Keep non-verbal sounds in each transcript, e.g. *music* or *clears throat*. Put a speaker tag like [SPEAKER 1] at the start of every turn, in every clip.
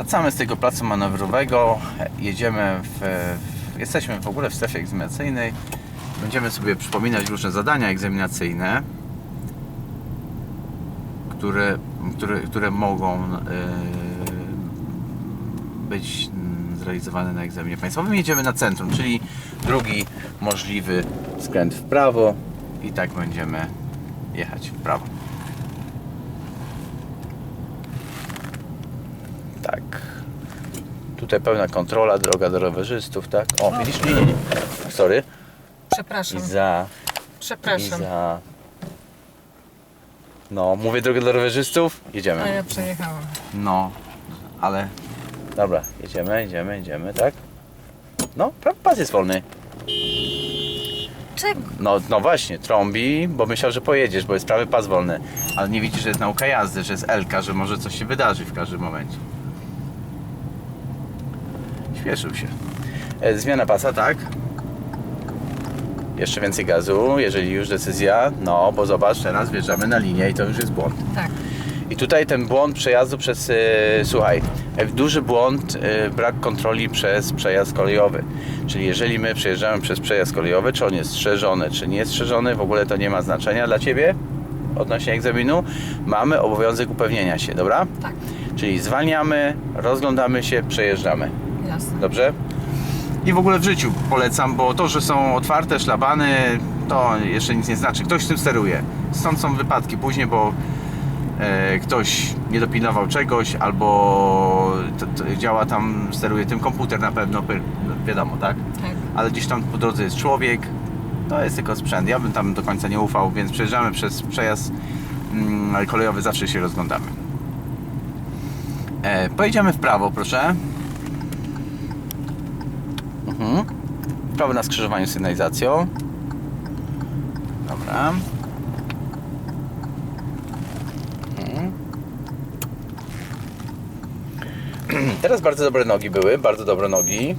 [SPEAKER 1] Wracamy z tego placu manewrowego, jedziemy w, w, jesteśmy w ogóle w strefie egzaminacyjnej. Będziemy sobie przypominać różne zadania egzaminacyjne, które, które, które mogą yy, być zrealizowane na egzaminie państwowym. Jedziemy na centrum, czyli drugi możliwy skręt w prawo i tak będziemy jechać w prawo. Tak. Tutaj pełna kontrola, droga do rowerzystów, tak? O, widzisz? Nie, nie, nie. Sorry.
[SPEAKER 2] Przepraszam.
[SPEAKER 1] I za... I
[SPEAKER 2] Przepraszam.
[SPEAKER 1] za... No, mówię drogę dla rowerzystów? Jedziemy.
[SPEAKER 2] A ja przejechałam.
[SPEAKER 1] No, ale... Dobra, jedziemy, jedziemy, jedziemy, tak? No, pas jest wolny.
[SPEAKER 2] Czego?
[SPEAKER 1] No, no właśnie, trąbi, bo myślał, że pojedziesz, bo jest prawy pas wolny. Ale nie widzi, że jest nauka jazdy, że jest Elka, że może coś się wydarzy w każdym momencie. Śpieszył się. E, Zmiana pasa, tak? Jeszcze więcej gazu, jeżeli już decyzja. No, bo zobacz, teraz wjeżdżamy na linię i to już jest błąd.
[SPEAKER 2] Tak.
[SPEAKER 1] I tutaj ten błąd przejazdu przez, e, słuchaj, e, duży błąd, e, brak kontroli przez przejazd kolejowy. Czyli jeżeli my przejeżdżamy przez przejazd kolejowy, czy on jest strzeżony, czy nie jest strzeżony, w ogóle to nie ma znaczenia dla Ciebie odnośnie egzaminu. Mamy obowiązek upewnienia się, dobra?
[SPEAKER 2] Tak.
[SPEAKER 1] Czyli zwalniamy, rozglądamy się, przejeżdżamy.
[SPEAKER 2] Jasne.
[SPEAKER 1] Dobrze? I w ogóle w życiu polecam, bo to, że są otwarte szlabany, to jeszcze nic nie znaczy. Ktoś z tym steruje. Stąd są wypadki później, bo e, ktoś nie dopilnował czegoś, albo działa tam, steruje tym komputer na pewno, no, wiadomo, tak?
[SPEAKER 2] Tak.
[SPEAKER 1] Ale gdzieś tam po drodze jest człowiek, to jest tylko sprzęt. Ja bym tam do końca nie ufał, więc przejeżdżamy przez przejazd mm, kolejowy, zawsze się rozglądamy. E, pojedziemy w prawo, proszę. Mhm. Prawo na skrzyżowaniu z sygnalizacją. Dobra. Mhm. *clears throat* Teraz bardzo dobre nogi były, bardzo dobre nogi.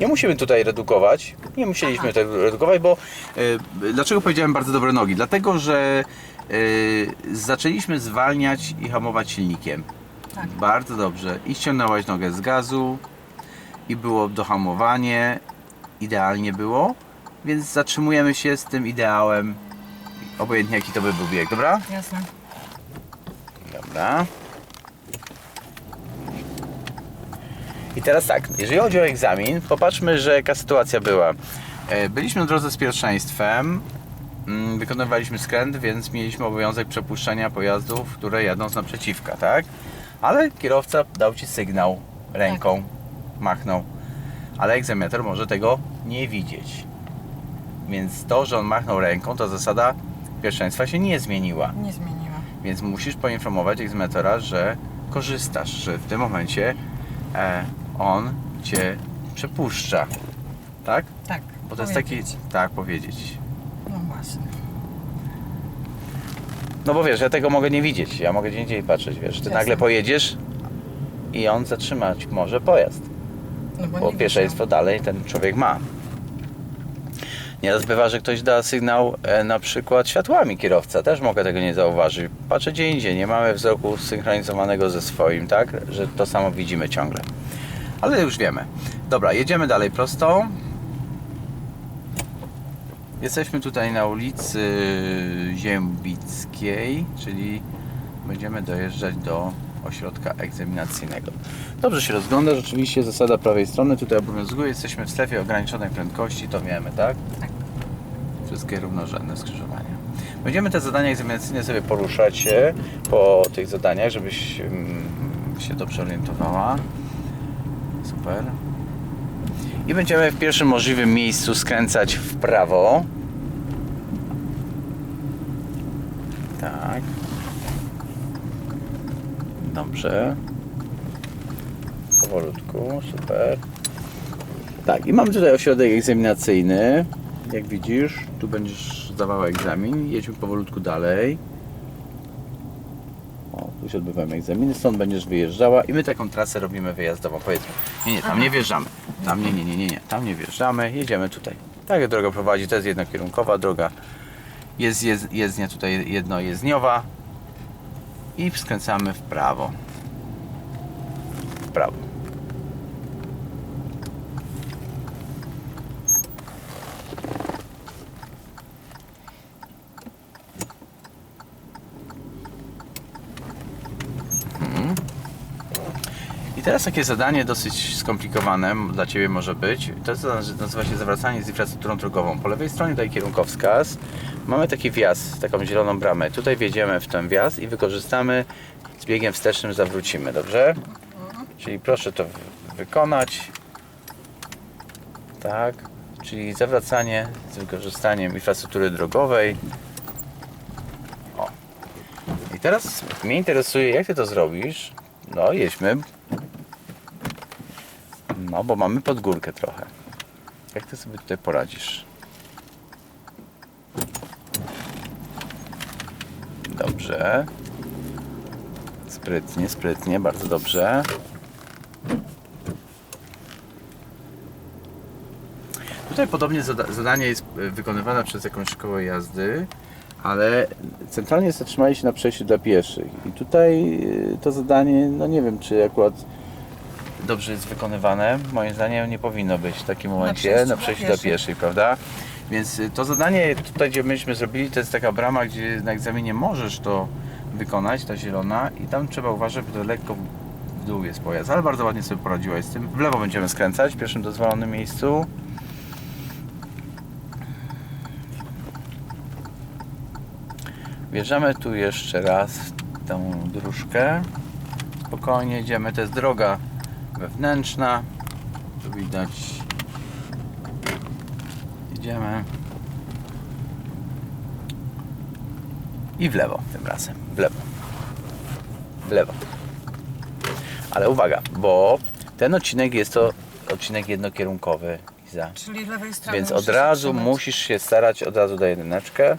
[SPEAKER 1] Nie musimy tutaj redukować. Nie musieliśmy tutaj redukować, bo y, dlaczego powiedziałem bardzo dobre nogi? Dlatego, że y, zaczęliśmy zwalniać i hamować silnikiem.
[SPEAKER 2] Tak.
[SPEAKER 1] Bardzo dobrze. I ściągnęłaś nogę z gazu i było dohamowanie. Idealnie było. Więc zatrzymujemy się z tym ideałem. Obojętnie jaki to by był bieg, dobra?
[SPEAKER 2] Jasne.
[SPEAKER 1] Dobra. I teraz tak, jeżeli chodzi o egzamin, popatrzmy, że jaka sytuacja była. E, Byliśmy na drodze z pierwszeństwem, mm, wykonywaliśmy skręt, więc mieliśmy obowiązek przepuszczenia pojazdów, które jadą z naprzeciwka, tak? Ale kierowca dał Ci sygnał ręką, machnął. Ale egzaminator może tego nie widzieć. Więc to, że on machnął ręką, to zasada pierwszeństwa się nie zmieniła.
[SPEAKER 2] Nie zmieniła.
[SPEAKER 1] Więc musisz poinformować egzaminatora, że korzystasz, że w tym momencie e, on cię przepuszcza. Tak?
[SPEAKER 2] Tak.
[SPEAKER 1] Bo to jest taki.
[SPEAKER 2] powiedzieć.
[SPEAKER 1] Tak, powiedzieć.
[SPEAKER 2] No właśnie.
[SPEAKER 1] No bo wiesz, ja tego mogę nie widzieć. Ja mogę gdzie indziej patrzeć, wiesz. Ty
[SPEAKER 2] Jasne.
[SPEAKER 1] nagle pojedziesz i on zatrzymać może pojazd.
[SPEAKER 2] No bo,
[SPEAKER 1] Bo pierwszeństwo dalej ten człowiek ma. Nieraz bywa, że ktoś da sygnał e, na przykład światłami kierowca. Też mogę tego nie zauważyć. Patrzę gdzie indziej, nie mamy wzroku synchronizowanego ze swoim, tak? Że to samo widzimy ciągle. Ale już wiemy. Dobra, jedziemy dalej prosto. Jesteśmy tutaj na ulicy Ziębickiej, czyli będziemy dojeżdżać do ośrodka egzaminacyjnego. Dobrze się rozgląda, rzeczywiście zasada prawej strony tutaj obowiązuje. Jesteśmy w strefie ograniczonej prędkości, to wiemy, tak?
[SPEAKER 2] Tak.
[SPEAKER 1] Wszystkie równorzędne skrzyżowania. Będziemy te zadania egzaminacyjne sobie poruszać się po tych zadaniach, żebyś mm, się dobrze orientowała. Super. I będziemy w pierwszym możliwym miejscu skręcać w prawo. Tak. Dobrze. Powolutku, super. Tak, i mamy tutaj ośrodek egzaminacyjny. Jak widzisz, tu będziesz zdawała egzamin. Jedźmy powolutku dalej. O, tu się odbywają egzaminy, stąd będziesz wyjeżdżała i my taką trasę robimy wyjazdową. Powiedzmy, nie, nie, tam nie wjeżdżamy. Tam nie, nie, nie, nie, nie, tam nie wjeżdżamy, jedziemy tutaj. Tak jak droga prowadzi, to jest jednokierunkowa droga. Jest jez- jezdnia tutaj jednojezdniowa i skręcamy w prawo. Teraz takie zadanie dosyć skomplikowane dla Ciebie może być. To nazywa się zawracanie z infrastrukturą drogową. Po lewej stronie daj kierunkowskaz. Mamy taki wjazd, taką zieloną bramę. Tutaj wjedziemy w ten wjazd i wykorzystamy z biegiem wstecznym zawrócimy, dobrze? Czyli proszę to wy- wykonać. Tak. Czyli zawracanie z wykorzystaniem infrastruktury drogowej. O. I teraz mnie interesuje, jak ty to zrobisz. No, jedźmy. No, bo mamy pod górkę trochę. Jak ty sobie tutaj poradzisz? Dobrze. Sprytnie, sprytnie, bardzo dobrze. Tutaj podobnie zada- zadanie jest e, wykonywane przez jakąś szkołę jazdy, ale centralnie zatrzymali się na przejściu dla pieszych. I tutaj e, to zadanie, no nie wiem, czy akurat dobrze jest wykonywane. Moim zdaniem nie powinno być w takim momencie
[SPEAKER 2] przejściu
[SPEAKER 1] na przejściu dla
[SPEAKER 2] pieszych.
[SPEAKER 1] prawda? Więc y, to zadanie tutaj, gdzie myśmy zrobili, to jest taka brama, gdzie na egzaminie możesz to wykonać, ta zielona i tam trzeba uważać, bo to lekko w dół jest pojazd, ale bardzo ładnie sobie poradziłaś z tym. W lewo będziemy skręcać w pierwszym dozwolonym miejscu. Wjeżdżamy tu jeszcze raz w tą dróżkę. Spokojnie jedziemy, to jest droga wewnętrzna. Tu widać. Jedziemy. I w lewo tym razem. W lewo. W lewo. Ale uwaga, bo ten odcinek jest to odcinek jednokierunkowy. Iza.
[SPEAKER 2] Czyli lewej strony
[SPEAKER 1] Więc od razu
[SPEAKER 2] trzymać.
[SPEAKER 1] musisz się starać, od razu daję jedyneczkę.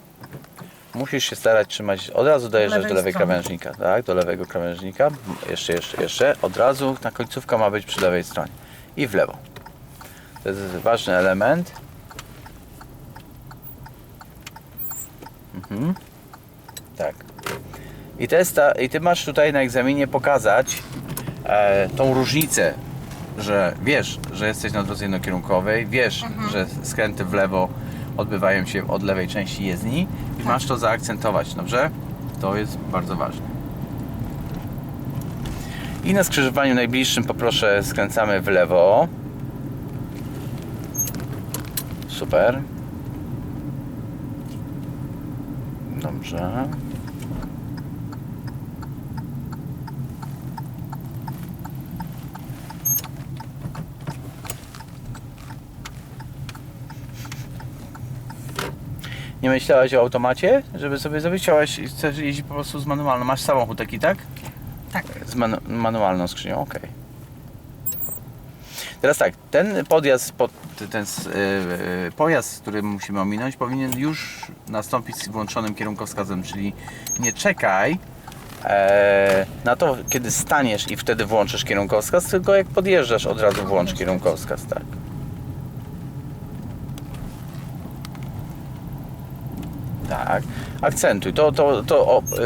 [SPEAKER 1] Musisz się starać trzymać, od razu dojeżdżać
[SPEAKER 2] Lewej
[SPEAKER 1] do lewej
[SPEAKER 2] strony.
[SPEAKER 1] krawężnika, tak? Do lewego krawężnika. Jeszcze, jeszcze, jeszcze. Od razu ta końcówka ma być przy lewej stronie. I w lewo. To jest ważny element. Mhm. Tak. I, to jest ta, I ty masz tutaj na egzaminie pokazać e, tą różnicę, że wiesz, że jesteś na drodze jednokierunkowej, wiesz, że skręty w lewo odbywają się od lewej części jezdni i masz to zaakcentować, dobrze? To jest bardzo ważne. I na skrzyżowaniu najbliższym poproszę skręcamy w lewo. Super. Dobrze. Nie myślałaś o automacie, żeby sobie zrobić? Chciałaś, chcesz jeździć po prostu z manualną. Masz samochód taki, tak?
[SPEAKER 2] Tak.
[SPEAKER 1] Z manu manualną skrzynią, ok. Teraz tak, ten podjazd, pod, ten yy, pojazd, który musimy ominąć, powinien już nastąpić z włączonym kierunkowskazem, czyli nie czekaj e, na to, kiedy staniesz i wtedy włączysz kierunkowskaz, tylko jak podjeżdżasz, od razu włącz kierunkowskaz, tak. Tak, akcentuj. To, to, to o, y,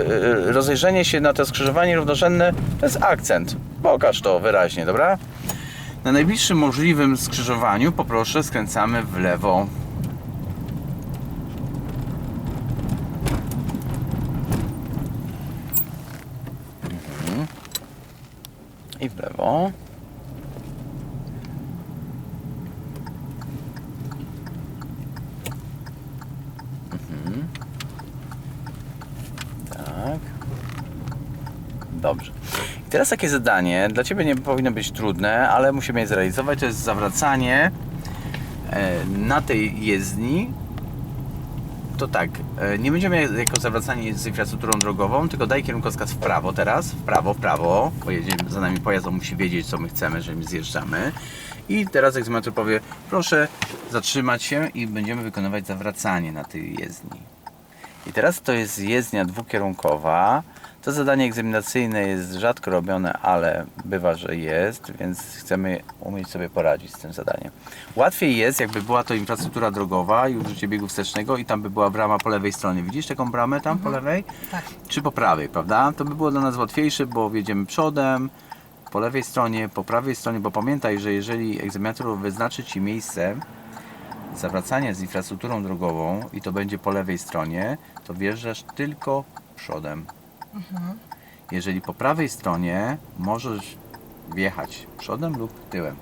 [SPEAKER 1] y, rozejrzenie się na to skrzyżowanie równorzędne to jest akcent. Pokaż to wyraźnie, dobra? Na najbliższym możliwym skrzyżowaniu poproszę skręcamy w lewo. Mhm. I w lewo. Mhm. Tak. Dobrze. I teraz takie zadanie, dla Ciebie nie powinno być trudne, ale musimy je zrealizować. To jest zawracanie e, na tej jezdni. To tak, e, nie będziemy jako zawracanie z infrastrukturą drogową, tylko daj kierunkowskaz w prawo teraz, w prawo, w prawo, bo jedzie za nami pojazd, on musi wiedzieć co my chcemy, że my zjeżdżamy. I teraz egzaminator powie, proszę zatrzymać się i będziemy wykonywać zawracanie na tej jezdni. I teraz to jest jezdnia dwukierunkowa. To zadanie egzaminacyjne jest rzadko robione, ale bywa, że jest, więc chcemy umieć sobie poradzić z tym zadaniem. Łatwiej jest, jakby była to infrastruktura drogowa i użycie biegu wstecznego i tam by była brama po lewej stronie. Widzisz taką bramę tam po lewej?
[SPEAKER 2] Tak.
[SPEAKER 1] Czy po prawej, prawda? To by było dla nas łatwiejsze, bo wjedziemy przodem, po lewej stronie, po prawej stronie, bo pamiętaj, że jeżeli egzaminator wyznaczy Ci miejsce zawracania z infrastrukturą drogową i to będzie po lewej stronie, to wjeżdżasz tylko przodem. Jeżeli po prawej stronie możesz wjechać przodem lub tyłem,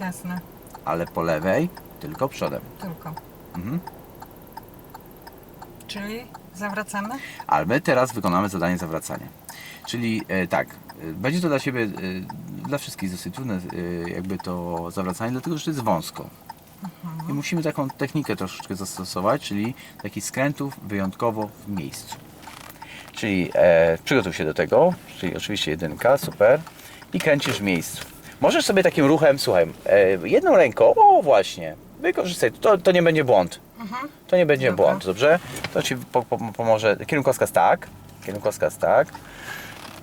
[SPEAKER 2] Jasne.
[SPEAKER 1] ale po lewej tylko przodem.
[SPEAKER 2] Tylko.
[SPEAKER 1] Mhm.
[SPEAKER 2] Czyli zawracamy?
[SPEAKER 1] Ale my teraz wykonamy zadanie zawracania. Czyli e, tak, e, będzie to dla Ciebie, e, dla wszystkich dosyć trudne e, jakby to zawracanie, dlatego że to jest wąsko. I musimy taką technikę troszeczkę zastosować, czyli takich skrętów wyjątkowo w miejscu. Czyli e, przygotuj się do tego, czyli oczywiście jedynka, super, i kręcisz w miejscu. Możesz sobie takim ruchem, słuchaj, e, jedną ręką, o właśnie, wykorzystaj, to, to nie będzie błąd.
[SPEAKER 2] Mhm.
[SPEAKER 1] To nie będzie
[SPEAKER 2] Dobra.
[SPEAKER 1] błąd, dobrze? To Ci po, po, pomoże. Kierunkowskaz tak, kierunkowskaz tak.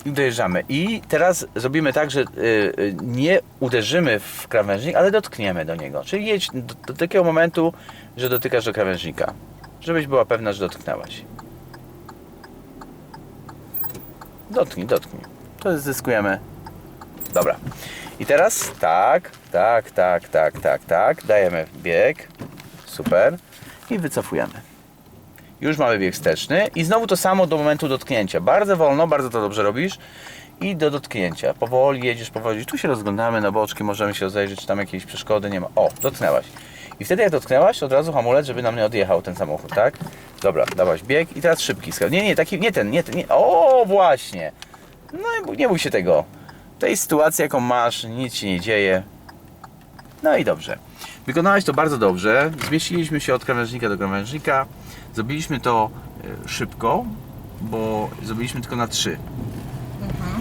[SPEAKER 1] I dojeżdżamy. I teraz zrobimy tak, że y, y, nie uderzymy w krawężnik, ale dotkniemy do niego. Czyli jedź do, do takiego momentu, że dotykasz do krawężnika. Żebyś była pewna, że dotknęłaś. Dotknij, dotknij. To zyskujemy. Dobra. I teraz tak, tak, tak, tak, tak, tak. Dajemy bieg. Super. I wycofujemy. Już mamy bieg wsteczny i znowu to samo do momentu dotknięcia. Bardzo wolno, bardzo to dobrze robisz. I do dotknięcia. Powoli jedziesz, powoli. Tu się rozglądamy na boczki, możemy się rozejrzeć, czy tam jakieś przeszkody nie ma. O, dotknęłaś. I wtedy jak dotknęłaś, od razu hamulec, żeby nam nie odjechał ten samochód, tak? Dobra, dałaś bieg i teraz szybki skręt. Nie, nie, taki, nie ten, nie ten, nie. O, właśnie. No nie bój się tego. W tej sytuacji, jaką masz, nic się nie dzieje. No i dobrze. Wykonałeś to bardzo dobrze. Zmieściliśmy się od krawężnika do krawężnika. Zrobiliśmy to e, szybko, bo zrobiliśmy tylko na trzy.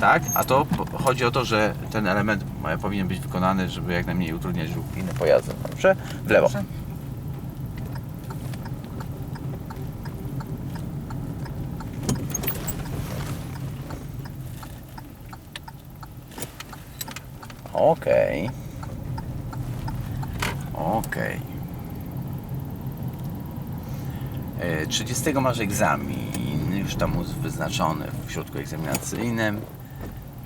[SPEAKER 1] Tak? A to chodzi o to, że ten element powinien być wykonany, żeby jak najmniej utrudniać ruch innym pojazdom. Dobrze? W lewo.
[SPEAKER 2] Dobrze.
[SPEAKER 1] Okej. Okej. E, 30 masz egzamin, już tam jest wyznaczony w środku egzaminacyjnym,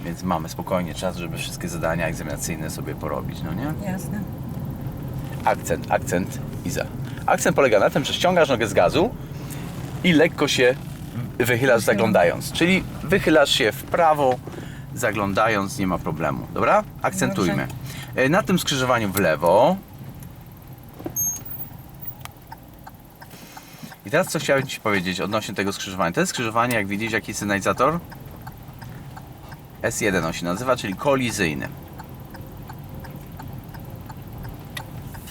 [SPEAKER 1] więc mamy spokojnie czas, żeby wszystkie zadania egzaminacyjne sobie porobić, no nie?
[SPEAKER 2] Jasne.
[SPEAKER 1] Akcent, akcent, Iza. Akcent polega na tym, że ściągasz nogę z gazu i lekko się wychylasz zaglądając. Czyli wychylasz się w prawo, zaglądając, nie ma problemu. Dobra? Akcentujmy. E, Na tym skrzyżowaniu w lewo. I teraz co chciałem Ci powiedzieć odnośnie tego skrzyżowania. To jest skrzyżowanie, jak widzisz, jaki sygnalizator? S1 on się nazywa, czyli kolizyjny.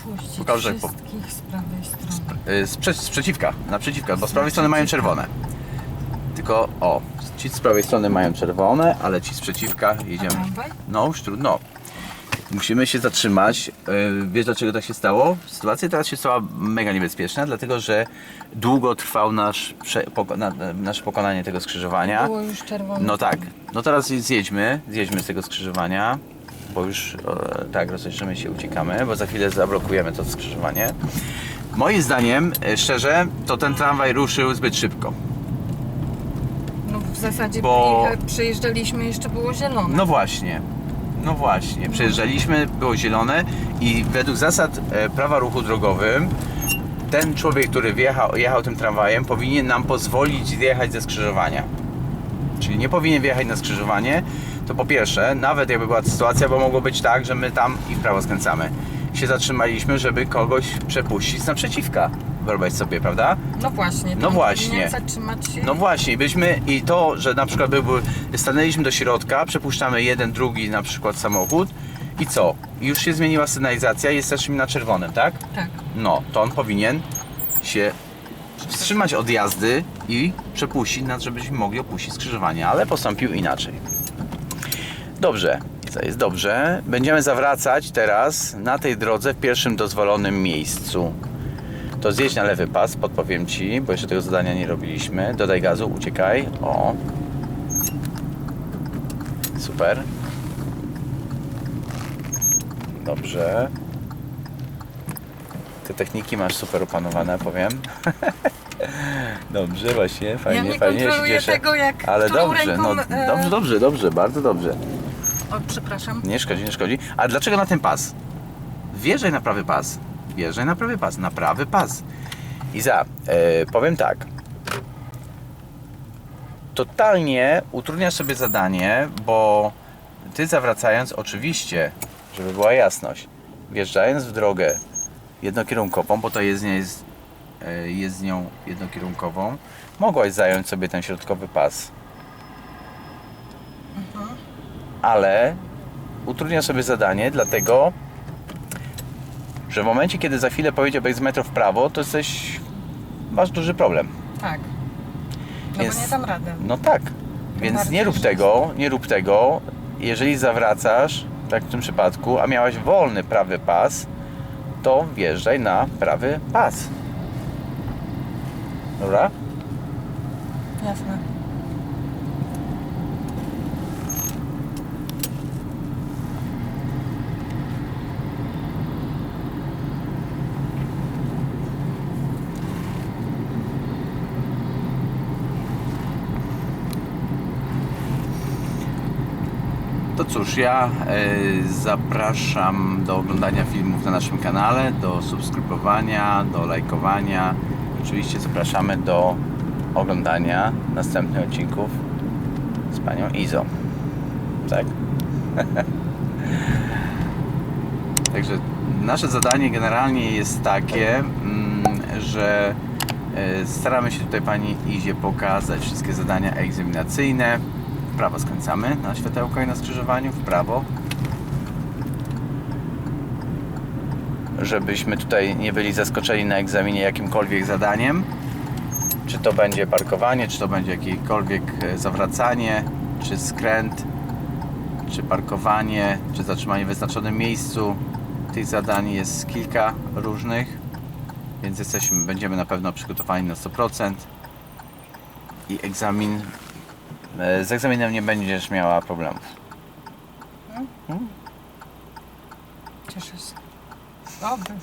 [SPEAKER 2] Puścić
[SPEAKER 1] Pokażę, po-
[SPEAKER 2] wszystkich z prawej strony.
[SPEAKER 1] Y, Z, prze, z przeciwka, naprzeciwka, bo z prawej strony mają czerwone. Tylko, o, ci z prawej strony mają czerwone, ale ci z przeciwka jedziemy. No, już trudno. Musimy się zatrzymać. Y, Wiesz dlaczego tak się stało? Sytuacja teraz się stała mega niebezpieczna, dlatego że długo trwał nasz, prze, poko, na, nasze pokonanie tego skrzyżowania.
[SPEAKER 2] Było już czerwone.
[SPEAKER 1] No tak. No teraz zjedźmy, zjedźmy z tego skrzyżowania, bo już e, tak, rozejrzymy się, uciekamy, bo za chwilę zablokujemy to skrzyżowanie. Moim zdaniem, e, szczerze, to ten tramwaj ruszył zbyt szybko.
[SPEAKER 2] No w zasadzie
[SPEAKER 1] Bo-
[SPEAKER 2] bo... przejeżdżaliśmy jeszcze było zielone.
[SPEAKER 1] No właśnie, no właśnie. Przejeżdżaliśmy, było zielone i według zasad e, prawa ruchu drogowym ten człowiek, który wjechał, jechał tym tramwajem, powinien nam pozwolić zjechać ze skrzyżowania. Czyli nie powinien wjechać na skrzyżowanie. To po pierwsze, nawet jakby była sytuacja, bo mogło być tak, że my tam i w prawo skręcamy. Się zatrzymaliśmy, żeby kogoś przepuścić z naprzeciwka. Wyobraź sobie, prawda?
[SPEAKER 2] No właśnie.
[SPEAKER 1] No właśnie.
[SPEAKER 2] zatrzymać się.
[SPEAKER 1] No właśnie, byśmy i to, że na przykład byłby, stanęliśmy do środka, przepuszczamy jeden, drugi na przykład samochód i co? Już się zmieniła sygnalizacja, jesteśmy na czerwonym, tak?
[SPEAKER 2] Tak.
[SPEAKER 1] No, to on powinien się wstrzymać od jazdy i przepuścić nas, żebyśmy mogli opuścić skrzyżowanie, ale postąpił inaczej. Dobrze, co jest dobrze. Będziemy zawracać teraz na tej drodze w pierwszym dozwolonym miejscu. To zjedź na lewy pas, podpowiem Ci, bo jeszcze tego zadania nie robiliśmy. Dodaj gazu, uciekaj. O. Super. Dobrze. Te techniki masz super opanowane, powiem. *laughs* Dobrze, właśnie, fajnie,
[SPEAKER 2] ja nie
[SPEAKER 1] fajnie, ja się cieszę.
[SPEAKER 2] tego, jak
[SPEAKER 1] Ale dobrze,
[SPEAKER 2] ręką,
[SPEAKER 1] no
[SPEAKER 2] e,
[SPEAKER 1] dobrze, dobrze, dobrze, bardzo dobrze.
[SPEAKER 2] O, przepraszam.
[SPEAKER 1] Nie szkodzi, nie szkodzi. A dlaczego na ten pas? Wjeżdżaj na prawy pas. Wjeżdżaj na prawy pas, na prawy pas. Iza, e, powiem tak. Totalnie utrudniasz sobie zadanie, bo ty zawracając, oczywiście, żeby była jasność, wjeżdżając w drogę jednokierunkową, bo to jezdnia jest e, jezdnią jednokierunkową, mogłaś zająć sobie ten środkowy pas. Ale utrudnia sobie zadanie, dlatego że w momencie, kiedy za chwilę powiedziałbyś z metro w prawo, to jesteś, masz duży problem.
[SPEAKER 2] Tak. No
[SPEAKER 1] Więc-
[SPEAKER 2] bo nie dam rady.
[SPEAKER 1] No tak. Więc nie rób tego, nie rób tego. Jeżeli zawracasz, tak w tym przypadku, a miałaś wolny prawy pas, to wjeżdżaj na prawy pas. Dobra?
[SPEAKER 2] Jasne.
[SPEAKER 1] Cóż, ja e, zapraszam do oglądania filmów na naszym kanale, do subskrybowania, do lajkowania. Oczywiście zapraszamy do oglądania następnych odcinków z panią Izo. Tak? *laughs* Także nasze zadanie generalnie jest takie, mm, że e, staramy się tutaj pani Izie pokazać wszystkie zadania egzaminacyjne. W prawo skręcamy na światełko i na skrzyżowaniu, w prawo. Żebyśmy tutaj nie byli zaskoczeni na egzaminie jakimkolwiek zadaniem. Czy to będzie parkowanie, czy to będzie jakiekolwiek e, zawracanie, czy skręt, czy parkowanie, czy zatrzymanie w wyznaczonym miejscu. Tych zadań jest kilka różnych, więc jesteśmy, będziemy na pewno przygotowani na 100%. I egzamin, z egzaminem nie będziesz miała problemów.
[SPEAKER 2] Cieszę się. Dobry.